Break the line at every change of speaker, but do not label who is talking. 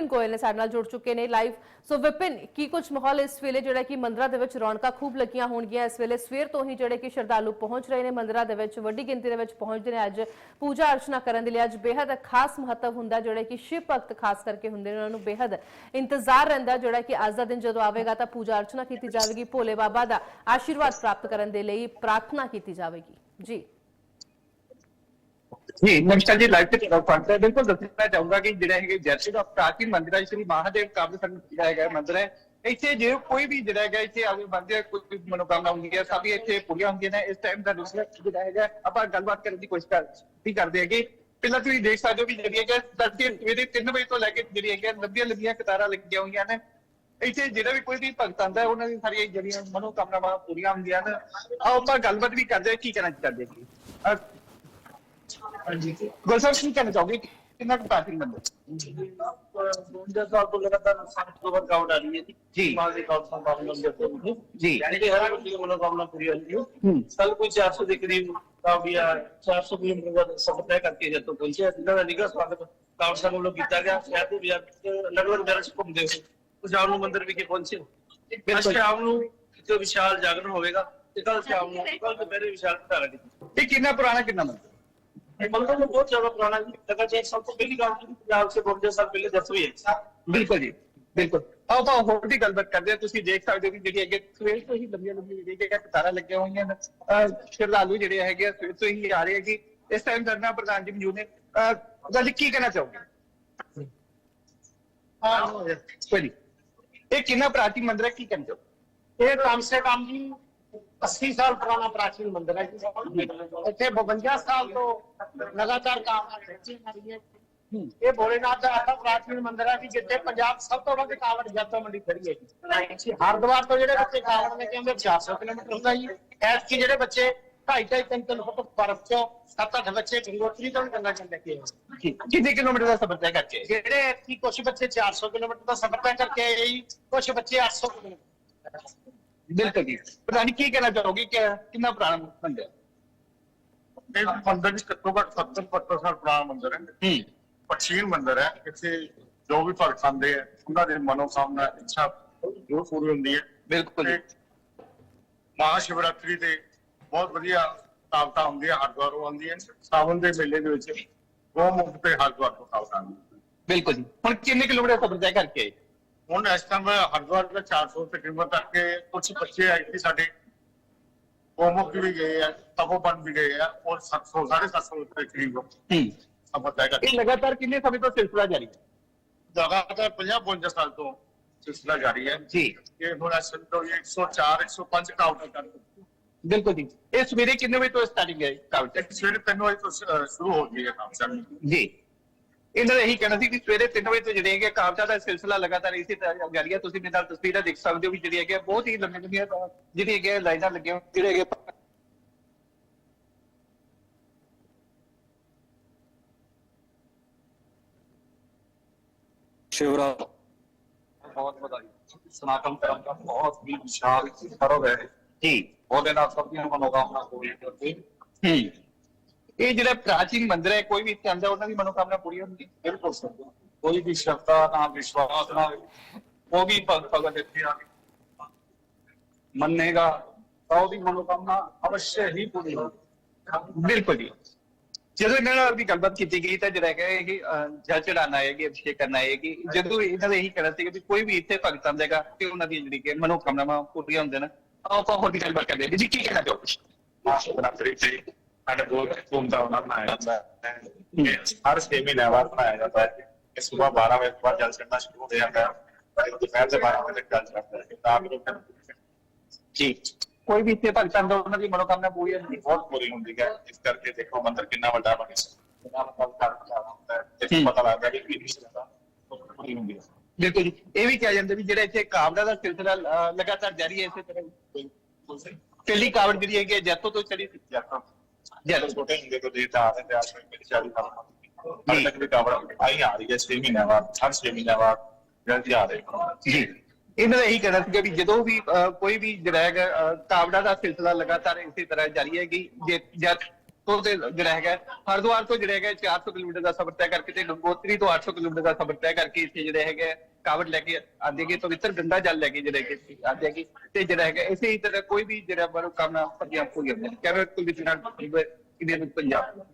ਵਿਪਿਨ ਗੋਇਲ ਨੇ ਸਾਡੇ ਨਾਲ ਜੁੜ ਚੁੱਕੇ ਨੇ ਲਾਈਵ। ਸੋ ਵਿਪਿਨ, ਕੀ ਕੁਝ ਮਾਹੌਲ ਇਸ ਵੇਲੇ ਜਿਹੜਾ ਕਿ ਮੰਦਰਾਂ ਦੇ ਵਿੱਚ ਰੌਣਕਾਂ ਖੂਬ ਲੱਗੀਆਂ ਹੋਣਗੀਆਂ? ਇਸ ਵੇਲੇ ਸਵੇਰ ਤੋਂ ਹੀ ਜਿਹੜੇ ਕਿ ਸ਼ਰਧਾਲੂ ਪਹੁੰਚ ਰਹੇ ਨੇ ਮੰਦਰਾਂ ਦੇ ਵਿੱਚ, ਵੱਡੀ ਗਿਣਤੀ ਦੇ ਵਿੱਚ ਪਹੁੰਚਦੇ ਨੇ। ਅੱਜ ਪੂਜਾ ਅਰਚਨਾ ਕਰਨ ਦੇ ਲਈ ਅੱਜ ਬੇहद ਖਾਸ ਮਹੱਤਵ ਹੁੰਦਾ ਜਿਹੜਾ ਕਿ ਸ਼ਿਵ ਭਗਤ ਖਾਸ ਕਰਕੇ ਹੁੰਦੇ ਨੇ, ਉਹਨਾਂ ਨੂੰ ਬੇहद ਇੰਤਜ਼ਾਰ ਰਹਿੰਦਾ ਜਿਹੜਾ ਕਿ ਅੱਜ ਦਾ ਦਿਨ ਜਦੋਂ ਆਵੇਗਾ ਤਾਂ ਪੂਜਾ ਅਰਚਨਾ ਕੀਤੀ ਜਾਵੇਗੀ ਭੋਲੇ ਬਾਬਾ ਦਾ ਆਸ਼ੀਰਵਾਦ ਪ੍ਰਾਪਤ ਕਰਨ ਦੇ ਲਈ ਪ੍ਰਾਰਥਨਾ ਕੀਤੀ ਜਾਵੇਗੀ। ਜੀ।
ਜੀ ਨਮਸਕਾਰ ਜੀ ਲਾਈਵ ਤੇ ਪਹੁੰਚਦਾ ਬਿਲਕੁਲ ਦੱਸਣਾ ਚਾਹੂੰਗਾ ਕਿ ਜਿਹੜਾ ਹੈਗੇ ਜਰਸੀ ਦਾ ਪ੍ਰਾਚੀਨ ਮੰਦਿਰ ਹੈ, ਸ਼੍ਰੀ ਮਹਾਦੇਵ ਕਾਬਲ ਸੰਗ ਜਿਹੜਾ ਹੈਗਾ ਮੰਦਿਰ ਹੈ। ਇੱਥੇ ਜੇ ਕੋਈ ਵੀ ਜਿਹੜਾ ਹੈਗਾ, ਇੱਥੇ ਆਵੇ ਬੰਦੇ ਕੋਈ ਮਨੋਕਾਮਨਾ ਹੁੰਦੀ ਹੈ, ਸਭ ਇੱਥੇ ਪੂਰੀਆਂ ਹੁੰਦੀਆਂ ਨੇ। ਇਸ ਟਾਈਮ ਦਾ ਦੂਸਰਾ ਜਿਹੜਾ ਹੈਗਾ, ਆਪਾਂ ਗੱਲਬਾਤ ਕਰਨ ਦੀ ਕੋਸ਼ਿਸ਼ ਕਰ, ਵੀ ਕਰਦੇ ਹੈਗੇ। ਪਹਿਲਾਂ ਤੁਸੀਂ ਦੇਖ ਸਕਦੇ ਹੋ ਵੀ ਜਿਹੜੀ ਹੈਗਾ ਤੜਕੇ ਸਵੇਰੇ 3 ਵਜੇ ਤੋਂ ਲੈ ਕੇ ਜਿਹੜੀ ਹੈਗਾ ਲੰਬੀਆਂ ਲੰਬੀਆਂ ਕਤਾਰਾਂ ਲੱਗੀਆਂ ਹੋਈਆਂ ਨੇ। ਇੱਥੇ ਜਿਹੜਾ ਵੀ ਕੋਈ ਵੀ ਭਗਤ ਆਂਦਾ ਉਹਨਾਂ ਦੀ ਸਾਰੀਆਂ ਜਿਹੜੀਆਂ ਮਨੋਕਾਮਨਾਵਾਂ ਪੂਰੀਆਂ ਹੁੰਦੀਆਂ ਨੇ। ਆਓ ਆਪਾਂ ਗੱਲਬਾਤ ਵੀ ਕਰਦੇ ਕੀ ਕਹਿਣਾ ਚਾਹੁੰਦੇ ਜੀ
ਹਾਂਜੀ।
ਗੁਲ ਸਾਹਿਬ ਕੀ ਕਹਿਣਾ ਚਾਹੋਗੇ? ਕਿੰਨਾ ਕੁ ਮੰਦਿਰ
ਬੁੰਦਾ ਸਾਲ ਤੋਂ ਲਗਾਤਾਰ ਸੰਤ ਤੋਂ ਵਰਕਆਊਟ ਆ ਰਹੀ ਹੈ
ਜੀ।
ਦੇ ਕਾਉਂਟ ਤੋਂ ਬਾਬਾ ਮੰਦਰ ਤੋਂ
ਜੀ।
ਯਾਨੀ ਕਿ ਹਰ ਬੰਦੇ ਦੀ ਮਨੋਕਾਮਨਾ ਪੂਰੀ ਹੁੰਦੀ ਹੈ।
ਹੂੰ।
ਸਾਲ ਕੋਈ 400 ਦੇ ਕਰੀਬ ਕਾਵਿਆ 400 ਕਿਲੋਮੀਟਰ ਦਾ ਸਫ਼ਰ ਤੈਅ ਕਰਕੇ ਜਦ ਤੋਂ ਪਹੁੰਚਿਆ ਜਿਨ੍ਹਾਂ ਦਾ ਨਿੱਘਾ ਸਵਾਗਤ ਕਾਉਂਟ ਸਾਹਿਬ ਵੱਲੋਂ ਕੀਤਾ ਗਿਆ। ਸ਼ਹਿਰ ਦੇ ਬਾਜ਼ਾਰ ਵਿੱਚ ਅਲੱਗ-ਅਲੱਗ ਦਰਸ਼ ਘੁੰਮਦੇ ਹੋਏ ਪੰਜਾਬ ਨੂੰ ਮੰਦਿਰ ਵਿਖੇ ਪਹੁੰਚੇ
ਬਿਲਕੁਲ।
ਸ਼ਾਮ ਨੂੰ ਇੱਕ ਵਿਸ਼ਾਲ ਜਾਗਰਣ ਹੋਵੇਗਾ ਤੇ ਕੱਲ ਸ਼ਾਮ ਨੂੰ ਕੱਲ ਦੁਪਹਿਰੇ ਵਿਸ਼ਾਲ ਧਾਰਾ ਦੀ
ਇਹ ਕਿੰਨਾ ਪੁਰਾਣਾ ਕਿੰਨਾ ਮੰਦਿਰ?
ਮਲਕਾ ਜੋ ਬਹੁਤ ਜ਼ਿਆਦਾ ਪੁਰਾਣਾ ਜੀ ਲਗਾ ਜੀ ਸਭ ਤੋਂ ਪਹਿਲੀ ਗੱਲ ਜੀ ਪੰਜਾਬ ਸੇ 52 ਸਾਲ ਪਹਿਲੇ ਦਸਵੀਂ ਹੈ
ਬਿਲਕੁਲ ਜੀ ਬਿਲਕੁਲ। ਆਓ ਤਾਂ ਹੋਰ ਦੀ ਗੱਲਬਾਤ ਕਰਦੇ ਆ ਤੁਸੀਂ ਦੇਖ ਸਕਦੇ ਹੋ ਕਿ ਜਿਹੜੀ ਅੱਗੇ ਸਵੇਰ ਤੋਂ ਹੀ ਲੰਬੀਆਂ ਲੰਬੀਆਂ ਜਿਹੜੀਆਂ ਕਤਾਰਾਂ ਲੱਗੀਆਂ ਹੋਈਆਂ ਨੇ ਸ਼ਰਧਾਲੂ ਜਿਹੜੇ ਹੈਗੇ ਆ ਸਵੇਰ ਤੋਂ ਹੀ ਆ ਰਹੇ ਆ ਜੀ ਇਸ ਟਾਈਮ ਦਰਨਾ ਪ੍ਰਧਾਨ ਜੀ ਮੌਜੂਦ ਨੇ। ਗੱਲ ਕੀ ਕਹਿਣਾ ਚਾਹੋਗੇ?
ਹਾਂ।
ਕੋਈ ਇਹ ਕਿੰਨਾ ਪ੍ਰਾਚੀ ਮੰਦਿਰ ਹੈ? ਕੀ ਕਹਿੰਦੇ ਹੋ?
ਇਹ ਕਮ ਸੇ ਕਮ ਜੀ 80 ਸਾਲ ਪੁਰਾਣਾ ਪ੍ਰਾਚੀਨ ਮੰਦਿਰ ਹੈ ਜੀ ਇੱਥੇ 52 ਸਾਲ ਤੋਂ ਲਗਾਤਾਰ ਹੈ ਇਹ ਭੋਲੇਨਾਥ ਦਾ ਐਸਾ ਪ੍ਰਾਚੀਨ ਮੰਦਿਰ ਹੈ ਕਿ ਜਿੱਥੇ ਪੰਜਾਬ ਸਭ ਤੋਂ ਵੱਧ ਕਾਵੜ ਜੱਤੋਂ ਮੰਡੀ ਖੜੀ ਹੈ ਜੀ ਹਰਿਦੁਆਰ ਤੋਂ ਜਿਹੜੇ ਬੱਚੇ ਕਾਵੜ ਨੇ ਕਹਿੰਦੇ 400 ਕਿਲੋਮੀਟਰ ਹੁੰਦਾ ਜੀ ਐਸ ਜਿਹੜੇ ਬੱਚੇ ਢਾਈ ਢਾਈ ਤਿੰਨ ਤਿੰਨ ਫੁੱਟ ਬਰਫ਼ ਚੋਂ ਸੱਤ ਅੱਠ ਬੱਚੇ ਗੰਗੋਤਰੀ ਤੋਂ ਗੰਗਾ ਚੱਲ ਕੇ ਆਏ
ਕਿੰਨੇ ਕਿਲੋਮੀਟਰ ਦਾ ਸਫ਼ਰ ਤੈਅ ਕਰਕੇ?
ਜਿਹੜੇ ਕਿ ਕੁਝ ਬੱਚੇ 400 ਕਿਲੋਮੀਟਰ ਦਾ ਸਫ਼ਰ ਤੈਅ ਕਰਕੇ ਆਏ ਜੀ ਕੁਝ ਬੱਚੇ 800 ਕਿਲੋਮੀਟਰ
ਬਿਲਕੁਲ ਜੀ। ਪ੍ਰਧਾਨ ਜੀ ਕੀ ਕਹਿਣਾ ਚਾਹੋਗੇ ਕਿ ਕਿੰਨਾ ਪੁਰਾਣਾ ਮੰਦਿਰ? ਹੈ
ਇਹ ਮੰਦਿਰ ਵਿੱਚ ਘੱਟੋ ਘੱਟ 70 75 ਸਾਲ ਪੁਰਾਣਾ ਮੰਦਿਰ ਹੈ।
ਹੂੰ।
ਪ੍ਰਾਚੀਨ ਮੰਦਿਰ ਹੈ। ਇੱਥੇ ਜੋ ਵੀ ਭਗਤ ਆਉਂਦੇ ਆ ਉਹਨਾਂ ਦੇ ਮਨੋਕਾਮਨਾ ਇੱਛਾ ਜੋ ਪੂਰੀ ਹੁੰਦੀ ਹੈ।
ਬਿਲਕੁਲ ਜੀ।
ਮਹਾ ਸ਼ਿਵਰਾਤਰੀ ਤੇ ਬਹੁਤ ਵਧੀਆ ਤਾਵਤਾ ਹੁੰਦੀ ਹੈ ਹਰਿਦੁਆਰ ਤੋਂ ਆਉਂਦੀ ਹੈ ਸਾਵਨ ਦੇ ਮੇਲੇ ਦੇ ਵਿੱਚ ਗੋਮੁਖ ਤੇ ਹਰਿਦੁਆਰ ਤੋਂ ਹੈ
ਬਿਲਕੁਲ ਜੀ। ਹੁਣ ਕਿੰਨੇ ਕਿਲੋਮੀਟਰ ਸਫ਼ਰ ਤੈਅ ਕਰਕੇ ਆਏ?
ਹੁਣ ਇਸ ਟਾਈਮ ਹਰਿਦੁਆਰ ਦਾ 400 ਤਕਰੀਬਨ ਤੱਕ ਕੇ ਕੁਝ ਬੱਚੇ ਆਏ ਸੀ ਸਾਡੇ। ਗੋਮੁਖ ਵੀ ਗਏ ਆ ਤਪੋਬਨ ਵੀ ਗਏ ਆ ਔਰ 700 750 ਦੇ ਕਰੀਬ।
ਹੂੰ।
ਸਫ਼ਰ ਤੈਅ ਕਰਕੇ
ਇਹ ਲਗਾਤਾਰ ਕਿੰਨੇ ਸਮੇਂ ਤੋਂ ਸਿਲਸਿਲਾ ਜਾਰੀ ਹੈ?
ਲਗਾਤਾਰ 50 52 ਸਾਲ ਤੋਂ ਸਿਲਸਿਲਾ ਜਾਰੀ ਹੈ।
ਜੀ।
ਇਹ ਹੁਣ ਅਸਲ ਤੋਂ 104 105 ਕਾਊਂਟਰ ਕਰ
ਬਿਲਕੁਲ ਜੀ। ਇਹ ਸਵੇਰੇ ਕਿੰਨੇ ਵਜੇ ਤੋਂ ਸਟਾਰਟਿੰਗ ਹੈ ਕਾਊਂਟ
ਇੱਕ ਸਵੇਰੇ 3 ਵਜੇ ਤੋਂ ਸ਼- ਅਹ ਸ਼ੁਰੂ ਹੋ ਗਈ ਹੈ ਕੰਮ ਚੱਲਣੀ।
ਜੀ। ਇਹਨਾਂ ਦਾ ਇਹੀ ਕਹਿਣਾ ਸੀ ਕਿ ਸਵੇਰੇ 3 ਵਜੇ ਤੋਂ ਜਿਹੜੇ ਹੈਗੇ ਕਾਬਚਾ ਦਾ ਸਿਲਸਿਲਾ ਲਗਾਤਾਰ ਇਸੇ ਤਰ੍ਹਾਂ ਜਾਰੀ ਹੈ ਤੁਸੀਂ ਮੇਰੇ ਨਾਲ ਤਸਵੀਰਾਂ ਦੇਖ ਸਕਦੇ ਹੋ ਵੀ ਜਿਹੜੀ ਹੈਗੇ ਬਹੁਤ ਹੀ ਲੰਮੀਆਂ ਲੰਮੀਆਂ ਅਹ, ਜਿਹੜੀ ਹੈਗੇ ਲਾਈਨਾਂ ਲੱਗੀਆਂ ਹੋਈਆਂ, ਜਿਹੜੇ ਹੈਗੇ
शिवराज बहुत बधाई सनातन धर्म का बहुत ही विशाल पर्व है
ਜੀ
भोलेनाथ सबकी मनोकामना पूरी करते
ਹੂੰ ਇਹ ਜਿਹੜਾ ਪ੍ਰਾਚੀਨ ਮੰਦਿਰ ਹੈ, ਕੋਈ ਵੀ ਇੱਥੇ ਆਂਦਾ ਉਹਨਾਂ ਦੀ ਮਨੋਕਾਮਨਾ ਪੂਰੀ ਹੁੰਦੀ?
ਬਿਲਕੁਲ ਸਰ ਕੋਈ ਵੀ ਸ਼ਰਧਾ ਨਾ, ਵਿਸ਼ਵਾਸ ਨਾ ਉਹ ਵੀ ਭਗਤ ਇੱਥੇ ਆ ਕੇ ਮੰਨੇਗਾ, ਤਾਂ ਉਹਦੀ ਮਨੋਕਾਮਨਾ ਅਵਸ਼ਯ ਹੀ ਪੂਰੀ ਹੋਵੇਗੀ
ਬਿਲਕੁਲ ਜੀ। ਜਦੋਂ ਇਹਨਾਂ ਨਾਲ ਦੀ ਗੱਲਬਾਤ ਕੀਤੀ ਗਈ, ਤਾਂ ਜਿਹੜਾ ਕਿ ਇਹ ਜਲ ਚੜਾਣਾ ਹੈ ਕਿ ਅਭਿਸ਼ੇਕ ਕਰਨਾ ਹੈ ਕਿ ਜਦੋਂ ਇਹਨਾਂ ਦੇ ਇਹੀ ਕਹਿਣਾ ਸੀ ਕਿ ਕੋਈ ਵੀ ਇੱਥੇ ਭਗਤ ਆਂਦੇਗਾ ਤੇ ਉਹਨਾਂ ਦੀ ਜਿਹੜੀ ਕਿ ਮਨੋਕਾਮਨਾਵਾਂ ਪੂਰੀਆਂ ਹੁੰਦੇ ਨੇ ਆਪਾਂ ਹੋਰ ਦੀ ਗੱਲਬਾਤ ਕਰਦੇ ਹਾਂ। ਜੀ, ਕੀ ਕਹਿਣਾ ਚਾਹੋਗੇ?
ਮਾਸ਼ਾਅੱਲਾ ਜੀ ਸਾਡੇ ਬਹੁਤ ਧੂਮਧਾਮ ਨਾਲ ਮਨਾਇਆ ਜਾਂਦਾ ਹੈ ਇਹ ਹਰ 6 ਮਹੀਨੇ ਬਾਅਦ ਮਨਾਇਆ ਜਾਂਦਾ ਹੈ ਇਹ ਸਵੇਰ 12 ਵਜੇ ਤੋਂ ਬਾਅਦ ਜਲ ਚੜਨਾ ਸ਼ੁਰੂ ਹੋ ਜਾਂਦਾ ਹੈ ਤੇ ਦੁਪਹਿਰ ਦੇ 12 ਵਜੇ ਤੱਕ ਜਲ ਚੜਦਾ ਹੈ ਤਾਂ ਲੋਕ
ਜੀ ਕੋਈ ਵੀ ਇੱਥੇ ਭਗਤ ਆਉਂਦਾ ਉਹਨਾਂ ਦੀ ਮਨੋਕਾਮਨਾ ਪੂਰੀ ਹੁੰਦੀ ਹੈ
ਬਹੁਤ ਪੂਰੀ ਹੁੰਦੀ ਹੈ ਇਸ ਕਰਕੇ ਦੇਖੋ ਮੰਦਿਰ ਕਿੰਨਾ ਵੱਡਾ ਬਣਿਆ ਇਹਨਾਂ ਨੂੰ ਕੰਮ ਕਰ ਹੁੰਦਾ ਹੈ ਤੇ ਪਤਾ ਲੱਗਦਾ ਹੈ ਕਿ ਕਿੰਨੀ ਸ਼ਰਧਾ ਪੂਰੀ ਹੁੰਦੀ ਹੈ
ਬਿਲਕੁਲ ਜੀ ਇਹ ਵੀ ਕਿਹਾ ਜਾਂਦਾ ਵੀ ਜਿਹੜਾ ਇੱਥੇ ਕਾਵੜਾ ਦਾ ਸਿਲਸਿਲਾ ਅਹ, ਲਗਾਤਾਰ ਜਾਰੀ ਹੈ ਇਸੇ ਤਰ੍ਹਾਂ ਹੀ। ਪਹਿਲੀ ਕਾਵੜ ਜਿਹੜੀ ਹੈਗੀ ਹੈ ਜੈਤੋ ਤੋਂ ਚੜੀ ਸੀ
ਜਾਤਾਂ
ਜੈਤੋ
ਜਦੋਂ ਛੋਟੇ ਹੁੰਦੇ ਤੋਂ ਦੇਰ ਆ ਰਹੇ ਆਸ ਵਿੱਚ ਚਾਲੀ ਸਾਲ ਹਾਲੇ ਤੱਕ ਵੀ ਕਾਵੜ ਆਈ ਆ ਰਹੀ ਹੈ 6 ਮਹੀਨਿਆਂ ਬਾਅਦ ਹਰ 6 ਮਹੀਨਿਆਂ ਬਾਅਦ ਜਲਦੀ ਆ ਰਹੀ ਹੈ
ਜੀ। ਇਹਨਾਂ ਦਾ ਇਹੀ ਕਹਿਣਾ ਸੀਗਾ ਵੀ ਜਦੋਂ ਵੀ ਕੋਈ ਵੀ ਜਿਹੜਾ ਹੈਗਾ ਕਾਵੜਾ ਦਾ ਸਿਲਸਿਲਾ ਲਗਾਤਾਰ ਇਸੇ ਤਰ੍ਹਾਂ ਜਾਰੀ ਹੈ ਕਿ ਜੇ ਜਦ ਤੋਂ ਤੇ ਜਿਹੜਾ ਹੈਗਾ ਹਰਿਦੁਆਰ ਤੋਂ ਜਿਹੜਾ ਹੈਗਾ 400 ਕਿਲੋਮੀਟਰ ਦਾ ਸਫ਼ਰ ਤੈਅ ਕਰਕੇ ਤੇ ਗੰਗੋਤਰੀ ਤੋਂ 800 ਕਿਲੋਮੀਟਰ ਦਾ ਸਫ਼ਰ ਤੈਅ ਕਰਕੇ ਇੱਥੇ ਜਿਹੜੇ ਹੈਗੇ ਕਾਵੜ ਲੈ ਕੇ ਆਉਂਦੇ ਹੈਗੇ ਪਵਿੱਤਰ ਗੰਗਾ ਜਲ ਲੈ ਕੇ ਜਿਹੜੇ ਹੈਗੇ ਆਉਂਦੇ ਹੈਗੇ। ਤੇ ਜਿਹੜਾ ਹੈਗਾ, ਇਸੇ ਤਰ੍ਹਾਂ ਕੋਈ ਵੀ ਜਿਹੜਾ ਮਨੋਕਾਮਨਾ ਪੂਰੀਆਂ ਪੂਰੀਆਂ ਕੈਮਰਾ ਕੁਲਦੀਪ ਨਾਲ ਇੰਡੀਅਨ ਪੰਜਾਬ